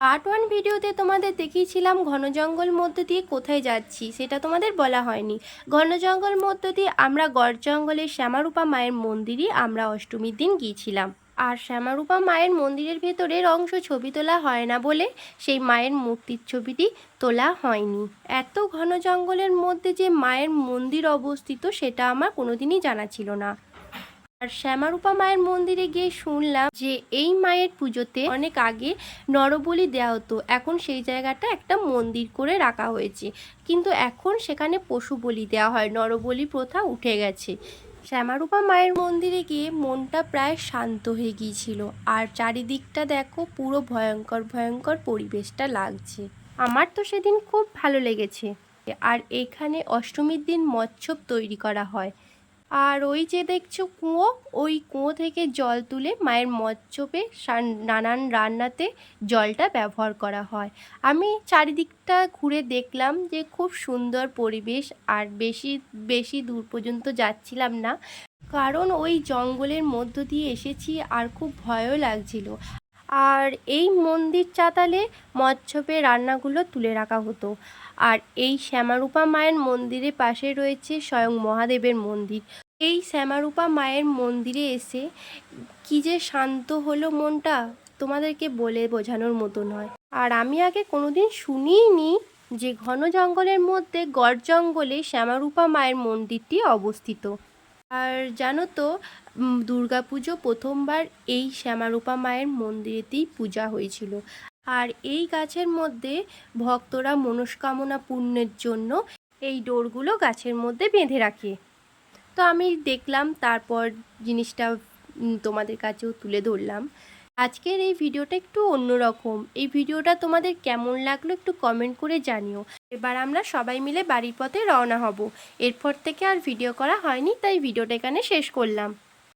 Part one ভিডিওতে তোমাদের দেখিয়েছিলাম ঘন জঙ্গল মধ্য দিয়ে কোথায় যাচ্ছি, সেটা তোমাদের বলা হয়নি। ঘন জঙ্গল মধ্য দিয়ে আমরা গড় জঙ্গলের শ্যামারূপা মায়ের মন্দিরই আমরা অষ্টমীর দিন গিয়েছিলাম। আর শ্যামারূপা মায়ের মন্দিরের ভেতরের অংশ ছবি তোলা হয় না বলে সেই মায়ের মূর্তির ছবিটি তোলা হয়নি। এত ঘন জঙ্গলের মধ্যে যে মায়ের মন্দির অবস্থিত সেটা আমার কোনোদিনই জানা ছিল না। আর শ্যামারূপা মায়ের মন্দিরে গিয়ে শুনলাম যে এই মায়ের পুজোতে অনেক আগে নরবলি দেওয়া হতো। এখন সেই জায়গাটা একটা মন্দির করে রাখা হয়েছে। কিন্তু এখন সেখানে পশু বলি দেওয়া হয়, নরবলি প্রথা উঠে গেছে। শ্যামারূপা মায়ের মন্দিরে গিয়ে মনটা প্রায় শান্ত হয়ে গিয়েছিল। আর চারিদিকটা দেখো পুরো ভয়ঙ্কর ভয়ঙ্কর পরিবেশটা লাগছে। আমার তো সেদিন খুব ভালো লেগেছে। আর এখানে অষ্টমীর দিন মৎস্যব তৈরি করা হয়। আর ওই যে দেখছ কুঁয়ো, ওই কুঁয়ো থেকে জল তুলে মায়ের সান- নানান রান্নাতে জলটা ব্যবহার করা হয়। আমি চারিদিকটা ঘুরে দেখলাম যে খুব সুন্দর পরিবেশ আর বেশি বেশি দূর পর্যন্ত যাচ্ছিলাম না। কারণ ওই জঙ্গলের মধ্য দিয়ে এসেছি আর খুব ভয়ও লাগছিল। আর এই মন্দির চাতালে মৎস্যপে রান্নাগুলো তুলে রাখা হতো। আর এই শ্যামারূপা মায়ের মন্দিরের পাশে রয়েছে স্বয়ং মহাদেবের মন্দির। এই শ্যামারূপা মায়ের মন্দিরে এসে কি যে শান্ত হলো মনটা তোমাদেরকে বলে বোঝানোর মতো নয়। আর আমি আগে কোনোদিন শুনিনি যে ঘন জঙ্গলের মধ্যে গড় জঙ্গলে শ্যামারূপা মায়ের মন্দিরটি অবস্থিত। আর জানো তো দুর্গাপুজো প্রথমবার এই শ্যামারূপা মায়ের মন্দিরেতেই পূজা হয়েছিল। আর এই গাছের মধ্যে ভক্তরা মনস্কামনা পূর্ণের জন্য এই ডোরগুলো গাছের মধ্যে বেঁধে রাখে। তো আমি দেখলাম, তারপর জিনিসটা তোমাদের কাছেও তুলে ধরলাম। আজকের এই ভিডিওটা একটু অন্যরকম। এই ভিডিওটা তোমাদের কেমন লাগল একটু কমেন্ট করে জানিও। এবার আমরা সবাই মিলে বাড়ির পথে রওনা হব। এরপর থেকে আর ভিডিও করা হয়নি, তাই ভিডিওটা এখানে শেষ করলাম।